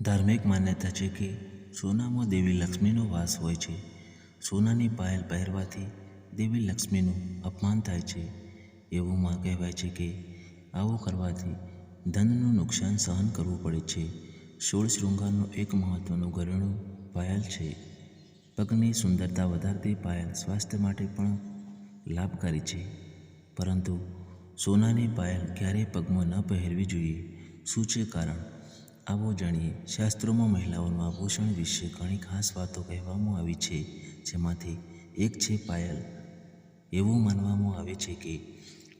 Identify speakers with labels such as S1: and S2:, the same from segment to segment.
S1: ધાર્મિક માન્યતા છે કે સોનામાં દેવી લક્ષ્મીનો વાસ હોય છે. સોનાની પાયલ પહેરવાથી દેવી લક્ષ્મીનું અપમાન થાય છે. એવું માં કહેવાય છે કે આવું કરવાથી ધનનું નુકસાન સહન કરવું પડે છે. સોળ શૃંગારનું એક મહત્વનું ઘરેણું પાયલ છે. પગની સુંદરતા વધારતી પાયલ સ્વાસ્થ્ય માટે પણ લાભકારી છે. પરંતુ સોનાની પાયલ ક્યારેય પગમાં ન પહેરવી જોઈએ. શું છે કારણ? આવો જાણીએ, શાસ્ત્રોમાં મહિલાઓનું આભૂષણ વિશે ઘણી ખાસ વાતો કહેવામાં આવી છે, જેમાંથી એક છે પાયલ. એવું માનવામાં આવે છે કે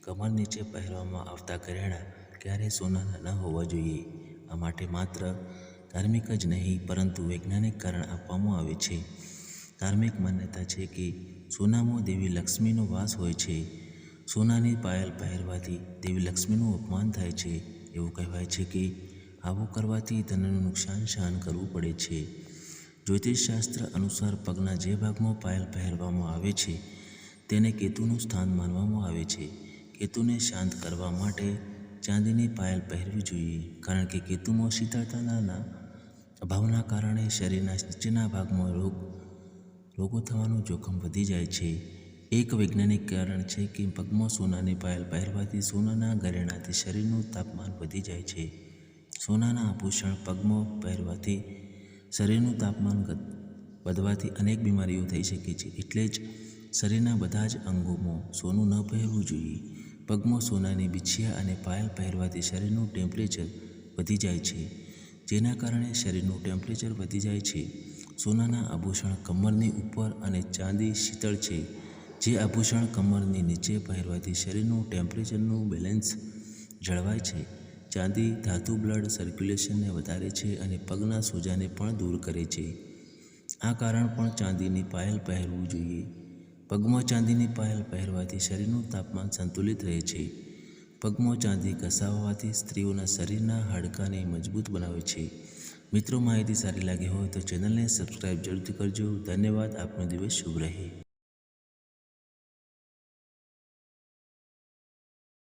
S1: કમર નીચે પહેરવામાં આવતા ઘરેણાં ક્યારેય સોનાના ન હોવા જોઈએ. આ માટે માત્ર ધાર્મિક જ નહીં, પરંતુ વૈજ્ઞાનિક કારણ આપવામાં આવે છે. ધાર્મિક માન્યતા છે કે સોનામાં દેવી લક્ષ્મીનો વાસ હોય છે. સોનાની પાયલ પહેરવાથી દેવી લક્ષ્મીનું અપમાન થાય છે. એવું કહેવાય છે કે આવું કરવાથી ધનનું નુકસાન સહન કરવું પડે છે. જ્યોતિષશાસ્ત્ર અનુસાર પગના જે ભાગમાં પાયલ પહેરવામાં આવે છે, તેને કેતુનું સ્થાન માનવામાં આવે છે. કેતુને શાંત કરવા માટે ચાંદીની પાયલ પહેરવી જોઈએ, કારણ કે કેતુમાં શીતળતાના અભાવના કારણે શરીરના નીચેના ભાગમાં રોગ, રોગો થવાનું જોખમ વધી જાય છે. એક વૈજ્ઞાનિક કારણ છે કે પગમાં સોનાની પાયલ પહેરવાથી સોનાના ઘરેણાથી શરીરનું તાપમાન વધી જાય છે. સોનાના આભૂષણ, પગમાં, પહેરવાથી શરીરનું તાપમાન વધવાથી અનેક બીમારીઓ થઈ શકે છે. એટલે જ શરીરના બધા જ અંગોમાં સોનું ન પહેરવું જોઈએ. પગમાં સોનાની બિછિયા અને પાયલ પહેરવાથી શરીરનું ટેમ્પરેચર વધી જાય છે. જેના કારણે શરીરનું ટેમ્પરેચર વધી જાય છે. સોનાના આભૂષણ કમરની ઉપર અને ચાંદી શીતળ છે. જે આભૂષણ કમરની નીચે પહેરવાથી શરીરનું ટેમ્પરેચરનું બેલેન્સ જળવાય છે. ચાંદી, ધાતુ બ્લડ સર્ક્યુલેશનને વધારે છે અને પગના સોજાને પણ દૂર કરે છે. આ કારણ પણ ચાંદીની પાયલ પહેરવું જોઈએ. પગમાં ચાંદીની પાયલ પહેરવાથી શરીરનું તાપમાન સંતુલિત રહે છે. પગમાં ચાંદી ઘસાવવાથી સ્ત્રીઓના શરીરના હાડકાને મજબૂત બનાવે છે. મિત્રો, માહિતી સારી લાગી હોય તો ચેનલને સબસ્ક્રાઈબ જરૂરથી કરજો. ધન્યવાદ. આપનો દિવસ શુભ રહે.